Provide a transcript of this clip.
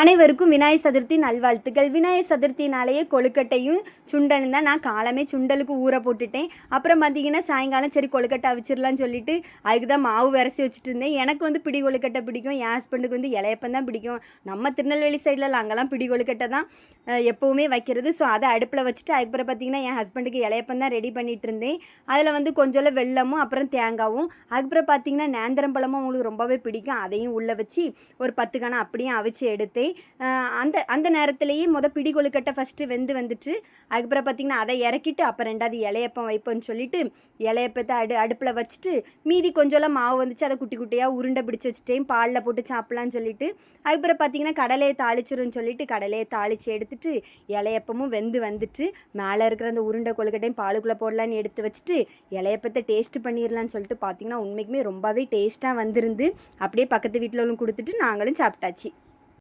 அனைவருக்கும் விநாயகர் சதுர்த்தி நல்வாழ்த்துக்கள். விநாயகர் சதுர்த்தினாலேயே கொழுக்கட்டையும் சுண்டலும் தான். நான் காலமே சுண்டலுக்கு ஊற போட்டுட்டேன். அப்புறம் பார்த்தீங்கன்னா சாயங்காலம் சரி கொழுக்கட்டை அவிச்சிடலாம்னு சொல்லிட்டு அதுக்கு தான் மாவு விரசி வச்சுட்டு இருந்தேன். எனக்கு வந்து பிடி கொழுக்கட்டை பிடிக்கும். என் ஹஸ்பண்டுக்கு வந்து இலையப்பம் தான் பிடிக்கும். நம்ம திருநெல்வேலி சைடில் அங்கெல்லாம் பிடி கொழுக்கட்டை தான் எப்போவுமே வைக்கிறது. ஸோ அதை அடுப்பில் வச்சுட்டு அதுக்கப்புறம் பார்த்தீங்கன்னா என் ஹஸ்பண்டுக்கு இலையப்பம் தான் ரெடி பண்ணிட்டு இருந்தேன். அதில் வந்து கொஞ்சம் வெல்லமும் அப்புறம் தேங்காவும் அதுக்கப்புறம் பார்த்தீங்கன்னா நேந்திரம் பழமும் அவங்களுக்கு ரொம்பவே பிடிக்கும். அதையும் உள்ளே வச்சு ஒரு பத்து கணம் அப்படியே அவிச்சு எடுத்து அஹ் அந்த அந்த நேரத்துலேயே மொதல் பிடி கொழுக்கட்டை ஃபஸ்ட்டு வெந்து வந்துட்டு அதுக்கப்புறம் பார்த்திங்கன்னா அதை இறக்கிட்டு அப்புறம் ரெண்டாவது இலையப்பம் வைப்போம்னு சொல்லிட்டு இலையப்பத்தை அடு அடுப்பில் வச்சுட்டு மீதி கொஞ்சம்லாம் மாவு வந்துச்சு அதை குட்டி குட்டியாக உருண்டை பிடிச்சி வச்சுட்டேன் பாலில் போட்டு சாப்பிட்லான்னு சொல்லிட்டு. அதுக்கப்புறம் பார்த்திங்கன்னா கடலையை தாளிச்சிரும்னு சொல்லிட்டு கடலையை தாளித்து எடுத்துட்டு இலையப்பமும் வெந்து வந்துட்டு மேலே இருக்கிற அந்த உருண்டை கொழுக்கட்டையும் பாலுக்குள்ளே போடலான்னு எடுத்து வச்சுட்டு இலையப்பத்தை டேஸ்ட் பண்ணிடலான்னு சொல்லிட்டு பார்த்திங்கன்னா உண்மைக்குமே ரொம்பவே டேஸ்ட்டாக வந்திருந்து அப்படியே பக்கத்து வீட்டில் கொடுத்துட்டு நாங்களும் சாப்பிட்டாச்சு.